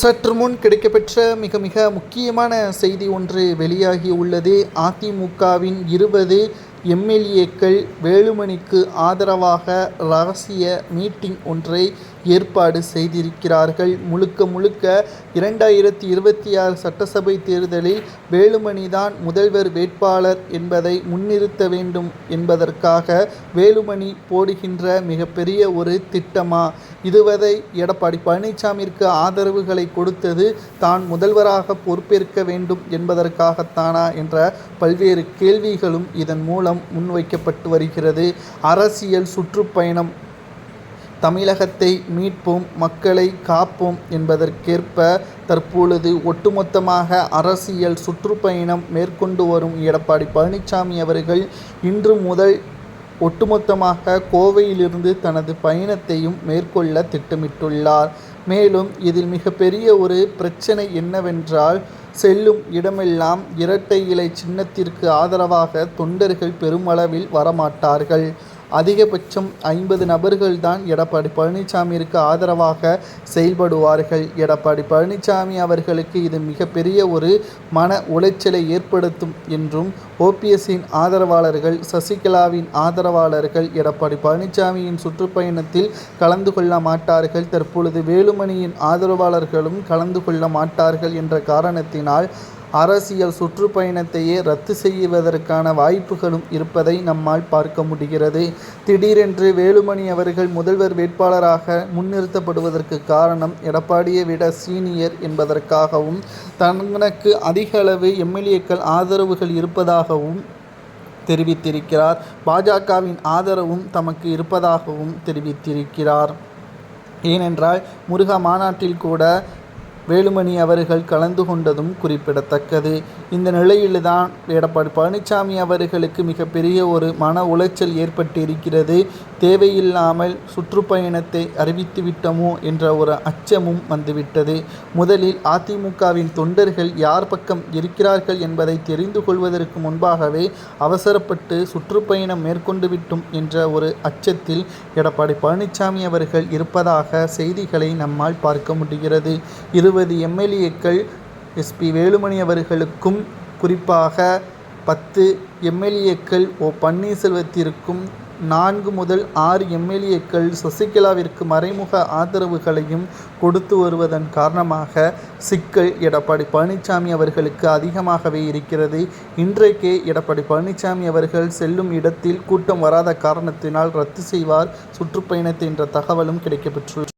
சற்று முன் கிடைக்கப்பெற்ற மிக மிக முக்கியமான செய்தி ஒன்று வெளியாகி உள்ளது. அதிமுகவின் இருபது எம்எல்ஏக்கள் வேலுமணிக்கு ஆதரவாக ரகசிய மீட்டிங் ஒன்றை ஏற்பாடு செய்திருக்கிறார்கள். முழுக்க முழுக்க இரண்டாயிரத்தி இருபத்தி ஆறு சட்டசபை தேர்தலில் வேலுமணிதான் முதல்வர் வேட்பாளர் என்பதை முன்னிறுத்த வேண்டும் என்பதற்காக வேலுமணி போடுகின்ற மிகப்பெரிய ஒரு திட்டமா? இதுவரை எடப்பாடி பழனிசாமிற்கு ஆதரவுகளை கொடுத்தது தான் முதல்வராக பொறுப்பேற்க வேண்டும் என்பதற்காகத்தானா? என்ற பல்வேறு கேள்விகளும் இதன் மூலம் முன்வைக்கப்பட்டு வருகிறது. அரசியல் சுற்றுப்பயணம் தமிழகத்தை மீட்போம் மக்களை காப்போம் என்பதற்கேற்ப தற்பொழுது ஒட்டுமொத்தமாக அரசியல் சுற்றுப்பயணம் மேற்கொண்டு வரும் எடப்பாடி பழனிசாமி அவர்கள் இன்று முதல் ஒட்டுமொத்தமாக கோவையிலிருந்து தனது பயணத்தையும் மேற்கொள்ள திட்டமிட்டுள்ளார். மேலும் இதில் மிகப்பெரிய ஒரு பிரச்சனை என்னவென்றால் செல்லும் இடமெல்லாம் இரட்டை இலை சின்னத்திற்கு ஆதரவாக தொண்டர்கள் பெருமளவில் வரமாட்டார்கள். அதிகபட்சம் ஐம்பது நபர்கள்தான் எடப்பாடி பழனிசாமியிற்கு ஆதரவாக செயல்படுவார்கள். எடப்பாடி பழனிசாமி அவர்களுக்கு இது மிகப்பெரிய ஒரு மன உளைச்சலை ஏற்படுத்தும் என்றும் ஓபிஎஸ்ஸின் ஆதரவாளர்கள் சசிகலாவின் ஆதரவாளர்கள் எடப்பாடி பழனிசாமியின் சுற்றுப்பயணத்தில் கலந்து கொள்ள மாட்டார்கள். தற்பொழுது வேலுமணியின் ஆதரவாளர்களும் கலந்து கொள்ள மாட்டார்கள் என்ற காரணத்தினால் அரசியல் சுற்றுப்பயணத்தையே ரத்து செய்வதற்கான வாய்ப்புகளும் இருப்பதை நம்மால் பார்க்க முடிகிறது. திடீரென்று வேலுமணி அவர்கள் முதல்வர் வேட்பாளராக முன்னிறுத்தப்படுவதற்கு காரணம் எடப்பாடியை விட சீனியர் என்பதற்காகவும் தனக்கு அதிக அளவு எம்எல்ஏக்கள் ஆதரவுகள் இருப்பதாகவும் தெரிவித்திருக்கிறார். பாஜகவின் ஆதரவும் தமக்கு இருப்பதாகவும் தெரிவித்திருக்கிறார். ஏனென்றால் முருகா மாநாட்டில் கூட வேலுமணி அவர்கள் கலந்து கொண்டதும் குறிப்பிடத்தக்கது. இந்த நிலையில்தான் எடப்பாடி பழனிசாமி அவர்களுக்கு மிகப்பெரிய ஒரு மன உளைச்சல் ஏற்பட்டிருக்கிறது. தேவையில்லாமல் சுற்றுப்பயணத்தை அறிவித்து விட்டோமோ என்ற ஒரு அச்சமும் வந்துவிட்டது. முதலில் அதிமுகவின் தொண்டர்கள் யார் பக்கம் இருக்கிறார்கள் என்பதை தெரிந்து கொள்வதற்கு முன்பாகவே அவசரப்பட்டு சுற்றுப்பயணம் மேற்கொண்டு விட்டோம் என்ற ஒரு அச்சத்தில் எடப்பாடி பழனிசாமி அவர்கள் இருப்பதாக செய்திகளை நம்மால் பார்க்க முடிகிறது. இருபது எம்எல்ஏக்கள் எஸ்பி வேலுமணி அவர்களுக்கும் குறிப்பாக பத்து எம்எல்ஏக்கள் ஓ பன்னீர்செல்வத்திற்கும் நான்கு முதல் ஆறு எம்எல்ஏக்கள் சசிகலாவிற்கு மறைமுக ஆதரவுகளையும் கொடுத்து வருவதன் காரணமாக சிக்கல் எடப்பாடி பழனிசாமி அவர்களுக்கு அதிகமாகவே இருக்கிறது. இன்றைக்கே எடப்பாடி பழனிசாமி அவர்கள் செல்லும் இடத்தில் கூட்டம் வராத காரணத்தினால் ரத்து செய்வார். சுற்றுப்பயணத்தை என்ற தகவலும் கிடைக்கப்பெற்றுள்ளது.